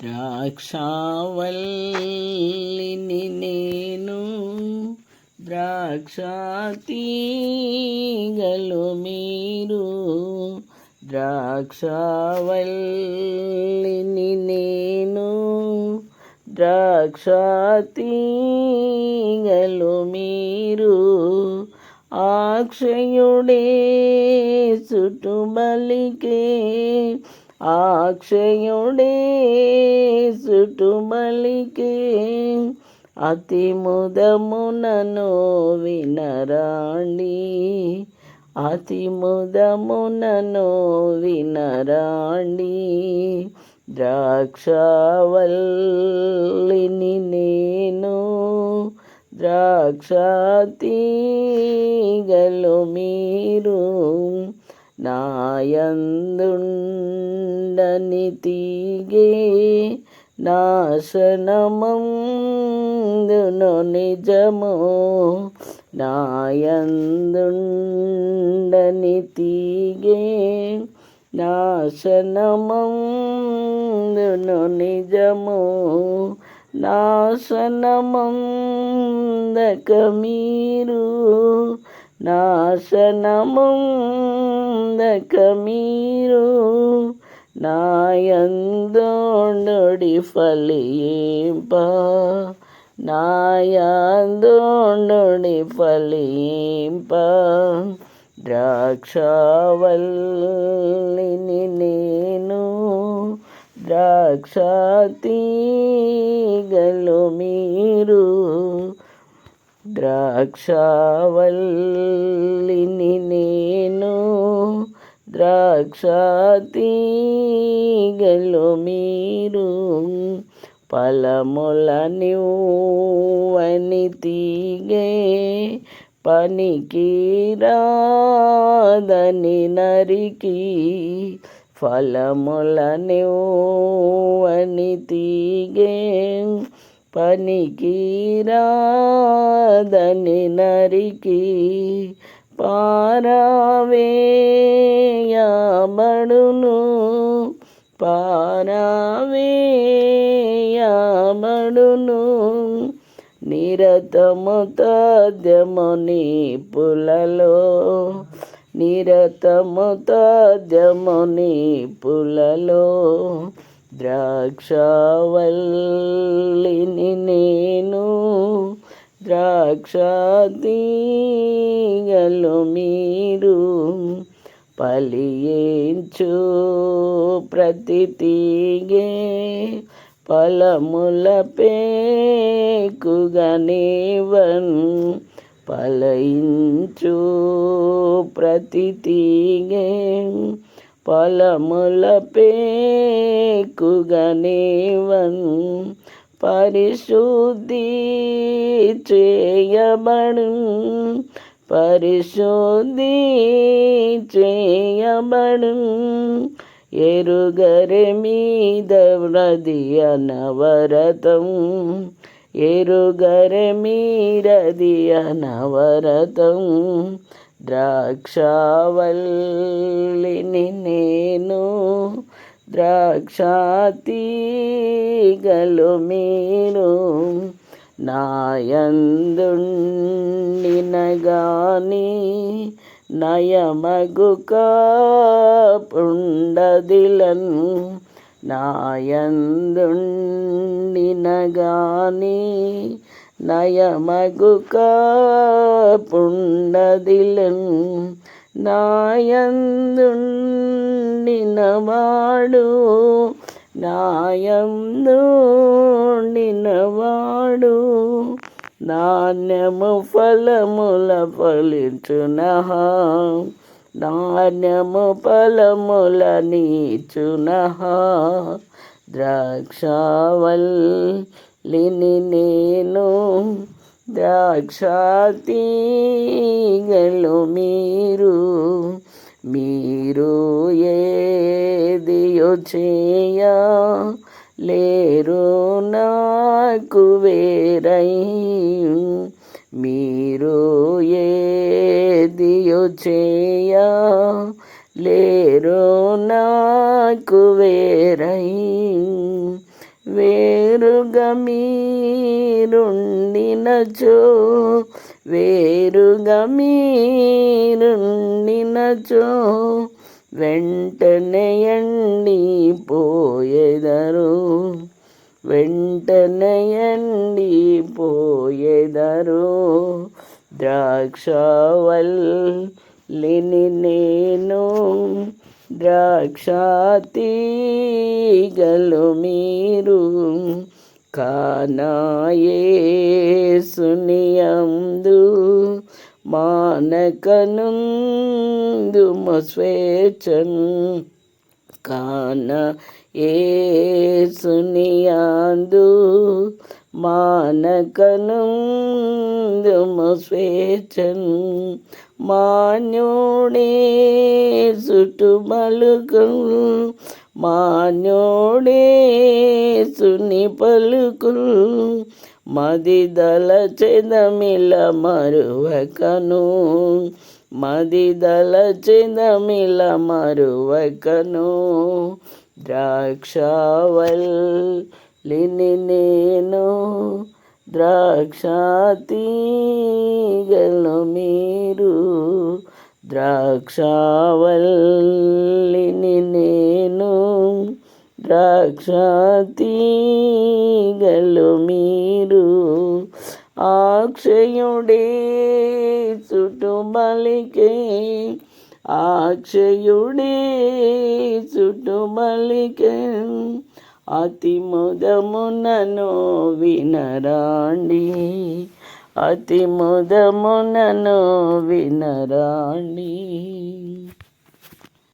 ద్రాక్షావల్లిని నేను ద్రాక్షాతీగలు మీరు ద్రాక్షావల్లిని నేను ద్రాక్షాతీగలు మీరు అక్షయుడే చుట్టుబలికే అక్షయుడే సుటుబలికే అతి ముదమునను వినరాణి అతి ముదమునను వినరాణి ద్రాక్షవల్లిని నేను ద్రాక్షాతీగలు మీరు నాయందుండ నాయందుండని తీగే నాశనమందును నిజము. నాయందుండని తీగే నాశనమందును నిజము. నాశనమందక మీరు నాశనమందక మీరు నాయందోండుడి ఫలింప నాయందోండుడి ఫలింప ద్రాక్షవల్లిని నేను ద్రాక్షాతీగలు మీరు ద్రాక్షవల్లిని నేను ద్రాక్షాతీగలు మీరు ఫలముల నివని తీగే పనికి రాదని నరికి ఫలములనివని తీగే పనికి రాదని నరికి పారావే నిరతము తద్యముని పులలో. నిరతము తద్యముని పులలో. ద్రాక్షవల్లిని నేను ద్రాక్షలు మీరు పలియించు ప్రతి తీగే ఫలముల పేకుగనేవన్ ఫలయించు ప్రతి తీగే. ఫలముల పేకుగనేవన్ పరిశుద్ధి చేయబడు. పరిశుద్ధి చేయబడు. ఎరుగరి మీద వ్రది అనవరతం. ఎరుగరి మీరది అనవరతం. ద్రాక్షవల్లిని నేను ద్రాక్షాతీగలు మీరు నాయందుండినగాని నయమగు పుండదిలన్ నాయందుండినగాని నయమగు పుండదిలన్ నాయందుండినవాడు నాయందు నాణ్యము ఫలముల ఫలించున. నాణ్యము ఫలముల నీచున. ద్రాక్షావల్లిని నేను ద్రాక్షాతీగలు మీరు మీరు ఏదియో చేయ లేరు నాకు వేరై చేయ లేరో నాకు వేరై. వేరుగా మీరుండినచో వేరుగా మీరుండినచో వెంటనే ఎండి పోయేదరు వెంటనే ఎండి పోయేదరు ద్రాక్షవల్లిని నేను ద్రాక్షాతీగలు మీరు కానాయేసునియందు మానకనుందు స్వేచ్ఛన్ కాన ఏసునియందు മാനകനും സ്വേച്ഛൻ മാഞ്ഞോടേ ചുറ്റുമലുകൾ മാഞ്ഞോടേ സുനി പലുകൾ മതിദല ചെതമില മരുവകനു മതിദല ചെതമില മരുവകനു ദ്രാക്ഷാവൽ ద్రాక్షవల్లిని నేను ద్రాక్షాతీగలు మీరు. ద్రాక్షావల్లిని నేను ద్రాక్షాతీగలు మీరు. ఆక్షయుడే చుట్టుమలికే ఆక్షయుడే చుట్టుమలికే అతి ముదమునను వినరాండి. అతి ముదమునను వినరాండి.